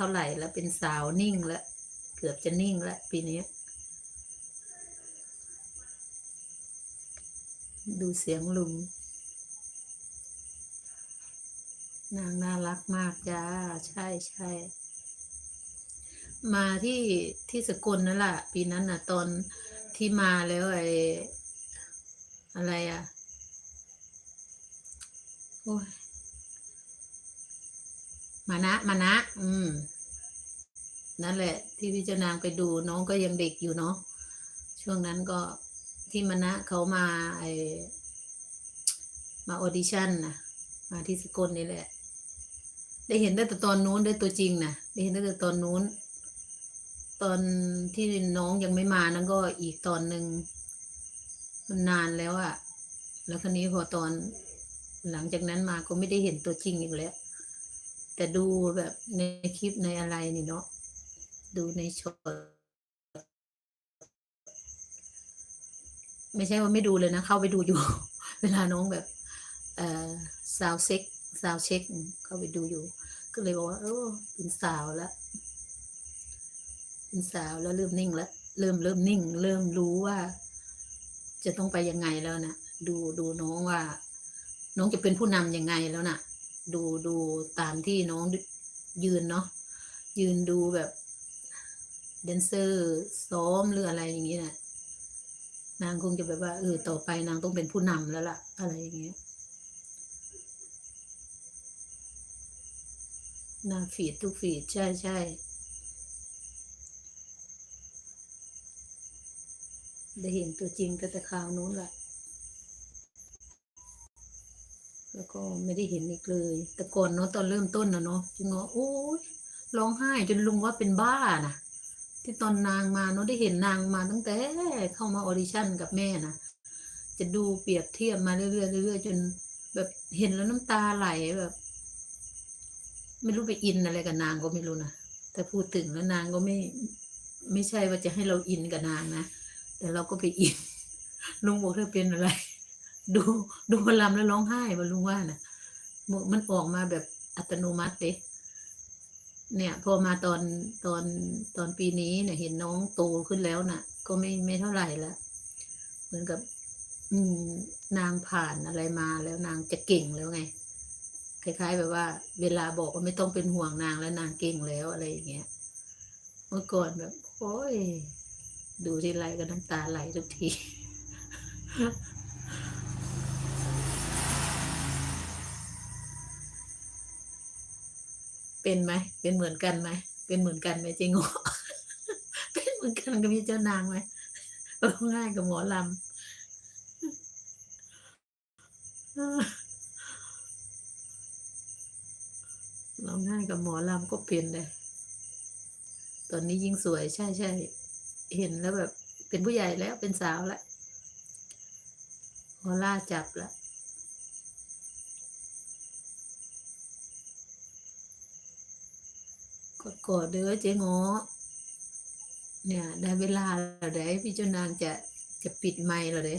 เท่าไหร่แล้วเป็นสาวนิ่งแล้ว เกือบจะนิ่งแล้วปีนี้ ดูเสียงลุง นางน่ารักมากจ้า ใช่ใช่มาที่ที่สกลนั่นแหละปีนั้นน่ะ ตอนที่มาแล้วไอ้อะไรอะ โอ้ย มานะมานะ อืม นั่นแหละ ที่พี่เจ้านางไปดูน้องก็ยังเด็กอยู่เนาะช่วงนั้นก็ที่มานะเขามาไอมาออดิชั่นนะมาที่สกลนี่แหละ ได้เห็นได้แต่ตอนนู้นได้ตัวจริงนะได้เห็นได้แต่ตอนนู้น ตอนที่น้องยังไม่มานั้นก็อีกตอนหนึ่งมันนานแล้วอะแล้วคราวนี้พอตอนหลังจากนั้นมาก็ไม่ได้เห็นตัวจริงอีกแล้ว แต่ดูแบบในคลิปในอะไรนี่เนาะดูในช็อตไม่ใช่ว่าไม่ดูเลยนะ เข้าไปดูอยู่ เวลาน้องแบบ เอ่อซาวเซ็กซาวเช็ค เข้าไปดูอยู่ ก็เลยบอกว่า เออเป็นสาวแล้วเป็นสาวแล้วเริ่มนิ่งแล้วเริ่มเริ่มนิ่ง เริ่มรู้ว่า จะต้องไปยังไงแล้วนะดูดูน้องว่า น้องจะเป็นผู้นำยังไงแล้วน่ะ ดูดูตามที่น้องยืนเนาะยืนดูแบบแดนเซอร์ซ้อมหรืออะไรอย่างนี้น่ะนางคงจะแบบว่าเออต่อไปนางต้องเป็นผู้นำแล้วล่ะ อะไรอย่างเงี้ยหน้าฟีดทุกฟีดใช่ใช่ได้เห็นตัวจริงก็แต่คราวนู้นแหละ แล้วก็ไม่ได้เห็นอีกเลย แต่ก่อนเนาะตอนเริ่มต้นนะเนาะจึงว่าโอ้ยร้องไห้จนลุงว่าเป็นบ้านะที่ตอนนางมาเนาะได้เห็นนางมาตั้งแต่เข้ามาออดิชั่นกับแม่นะจะดูเปรียบเทียบมาเรื่อยๆเรื่อยๆจนแบบเห็นแล้วน้ำตาไหลแบบ ไม่รู้ไปอินอะไรกับนางก็ไม่รู้นะแต่พูดถึงแล้วนางก็ไม่ ไม่ใช่ว่าจะให้เราอินกับนางนะแต่เราก็ไปอินลุงบอกเธอเป็นอะไร ดูดูพลำแล้วร้องไห้มาลุงว่านะมันออกมาแบบอัตโนมัติเด้เนี่ย พอมาตอนตอนตอนปีนี้เนี่ยเห็นน้องโตขึ้นแล้วน่ะ ก็ไม่ไม่เท่าไหร่ละเหมือนกับ อืม นางผ่านอะไรมาแล้วนางจะเก่งแล้วไงคล้ายๆ แบบว่า เวลาบอกว่าไม่ต้องเป็นห่วงนางแล้วนางเก่งแล้วอะไรอย่างเงี้ยเมื่อก่อนแบบโอ้ยดูทีไรก็น้ำตาไหลทุกที เป็นไหมเป็นเหมือนกันไหมเป็นเหมือนกันไหมเจงโงเป็นเหมือนกันกับพี่เจ้านางไหมร้องไห้กับหมอลำร้องไห้กับหมอลำก็เป็นเลยตอนนี้ยิ่งสวยใช่ใช่เห็นแล้วแบบ เป็นผู้ใหญ่แล้วเป็นสาวแล้วออล่าจับแล้ว กดกดเด้อเจ๊งอเนี่ย ได้เวลาแล้วเด้พี่เจ้านางจะจะปิดไมค์แล้วเด้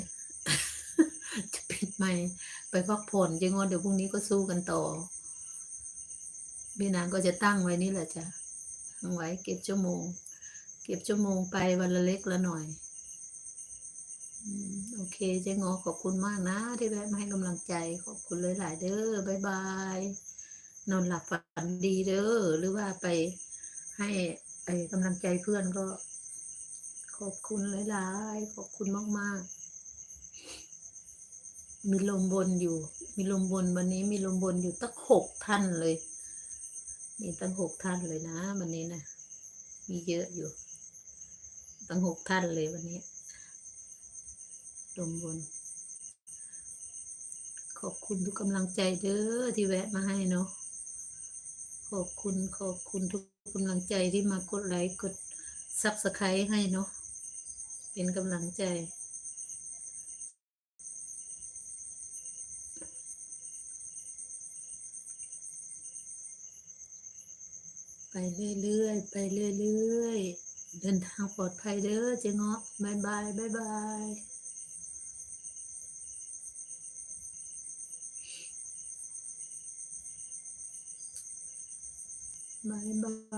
จะปิดไมค์ไปพักผ่อนเจ๊งอเดี๋ยวพรุ่งนี้ก็สู้กันต่อพี่นางก็จะตั้งไว้นี่แหละจ้ะตั้งไว้เก็บชั่วโมง เก็บชั่วโมงไปวันละเล็กละหน่อยโอเคเจ๊งอขอบคุณมากนะ ที่แวะมาให้กำลังใจ ขอบคุณเลยหลายๆเด้อบายบาย นอนหลับฝันดีเด้อหรือว่าไปให้ไอ้กำลังใจเพื่อนก็ ขอบคุณหลายๆขอบคุณมาก ๆ มีลมบนอยู่ มีลมบนวันนี้มีลมบนอยู่ตั้งหกท่านเลย มีตั้งหกท่านเลยนะ วันนี้นะมีเยอะอยู่ ตั้งหกท่านเลยวันนี้ลมบนขอบคุณทุกกำลังใจเด้อที่แวะมาให้เนาะ ขอบคุณขอบคุณทุกกำลังใจที่มากดไลค์กดซับสไครต์ให้เนาะเป็นกำลังใจ ไปเรื่อยๆไปเรื่อยๆเดินทางปลอดภัยเด้อเจ๊เงาะบายบายบายบาย บายบาย